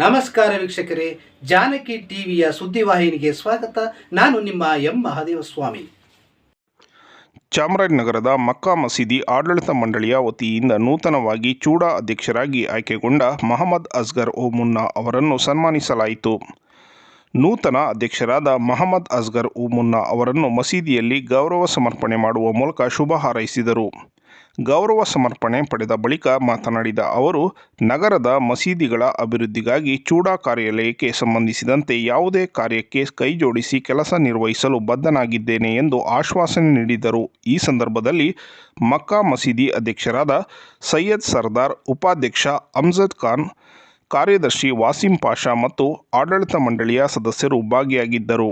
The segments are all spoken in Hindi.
ನಮಸ್ಕಾರ ವೀಕ್ಷಕರೇ, ಜಾನಕಿ ಟಿವಿಯ ಸುದ್ದಿವಾಹಿನಿಗೆ ಸ್ವಾಗತ. ನಾನು ನಿಮ್ಮ ಎಂ. ಮಹಾದೇವ ಸ್ವಾಮಿ ಚಾಮರಾಜನಗರದ ಮಕ್ಕಾ ಮಸೀದಿ ಆಡಳಿತ ಮಂಡಳಿಯ ವತಿಯಿಂದ ನೂತನವಾಗಿ ಚೂಡಾ ಅಧ್ಯಕ್ಷರಾಗಿ ಆಯ್ಕೆಗೊಂಡ ಮಹಮ್ಮದ್ ಅಸ್ಗರ್ ಓ ಮುನ್ನಾ ಅವರನ್ನು ಸನ್ಮಾನಿಸಲಾಯಿತು. ನೂತನ ಅಧ್ಯಕ್ಷರಾದ ಮಹಮ್ಮದ್ ಅಸ್ಗರ್ ಉ ಅವರನ್ನು ಮಸೀದಿಯಲ್ಲಿ ಗೌರವ ಸಮರ್ಪಣೆ ಮಾಡುವ ಮೂಲಕ ಶುಭ ಹಾರೈಸಿದರು. ಗೌರವ ಸಮರ್ಪಣೆ ಪಡೆದ ಬಳಿಕ ಮಾತನಾಡಿದ ಅವರು, ನಗರದ ಮಸೀದಿಗಳ ಅಭಿವೃದ್ಧಿಗಾಗಿ ಚೂಡಾ ಕಾರ್ಯಾಲಯಕ್ಕೆ ಸಂಬಂಧಿಸಿದಂತೆ ಯಾವುದೇ ಕಾರ್ಯಕ್ಕೆ ಕೈಜೋಡಿಸಿ ಕೆಲಸ ನಿರ್ವಹಿಸಲು ಬದ್ಧನಾಗಿದ್ದೇನೆ ಎಂದು ಆಶ್ವಾಸನೆ ನೀಡಿದರು. ಈ ಸಂದರ್ಭದಲ್ಲಿ ಮಕ್ಕಾ ಮಸೀದಿ ಅಧ್ಯಕ್ಷರಾದ ಸೈಯದ್ ಸರ್ದಾರ್ ಉಪಾಧ್ಯಕ್ಷ ಅಮ್ಜದ್ ಖಾನ್, ಕಾರ್ಯದರ್ಶಿ ವಾಸಿಂ ಪಾಷಾ ಮತ್ತು ಆಡಳಿತ ಮಂಡಳಿಯ ಸದಸ್ಯರು ಭಾಗಿಯಾಗಿದ್ದರು.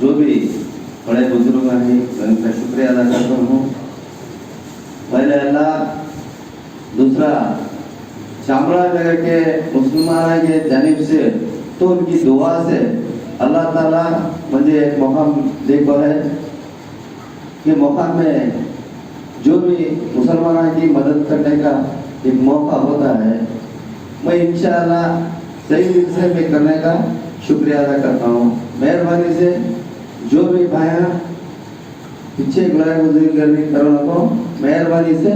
जो भी बड़े बुजुर्ग हैं मैं उनका शुक्रिया अदा करता हूँ पहले अल्लाह, दूसरा चामराजनगर के मुसलमान के जानिब से तो उनकी दुआ से अल्लाह ताला मुझे एक मौका देखा है कि मौका में जो भी मुसलमान की मदद करने का एक मौका होता है, मैं इंशाल्लाह सही दिल से मैं करने का शुक्रिया अदा करता हूँ। मेहरबानी से जो भी भाया पीछे गुलाय गुजरी करने करो को मेहरबानी से।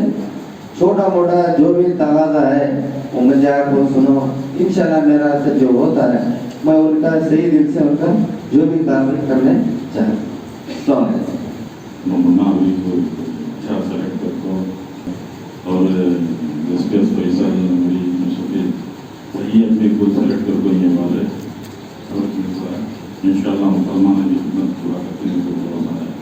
छोटा मोटा जो भी तगाजा है वो मुझे आपको सुनो। इंशाल्लाह मेरा से जो होता है, मैं उनका सही दिल से उनका जो भी काम करने चाहता हूँ। को करको और एसपीएस फैसल मेरी सही को सेलेक्ट वाले और, इंशाल्लाह मुसलमान की खिदमत पूरा करते हैं।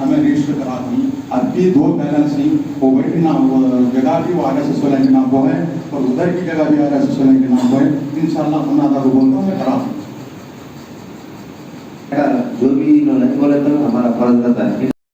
हमें रजिस्टर करा दी अब भी दो बैलेंस नहीं वो बैठी ना वो जगह भी वो आर एस एस वाले के नाम को है और उधर की जगह भी आर एस एस वाले के नाम को है इन शाला अपना दारू बोलता हूँ करा जो भी इन्होंने बोले तो हमारा फ़र्ज़ रहता है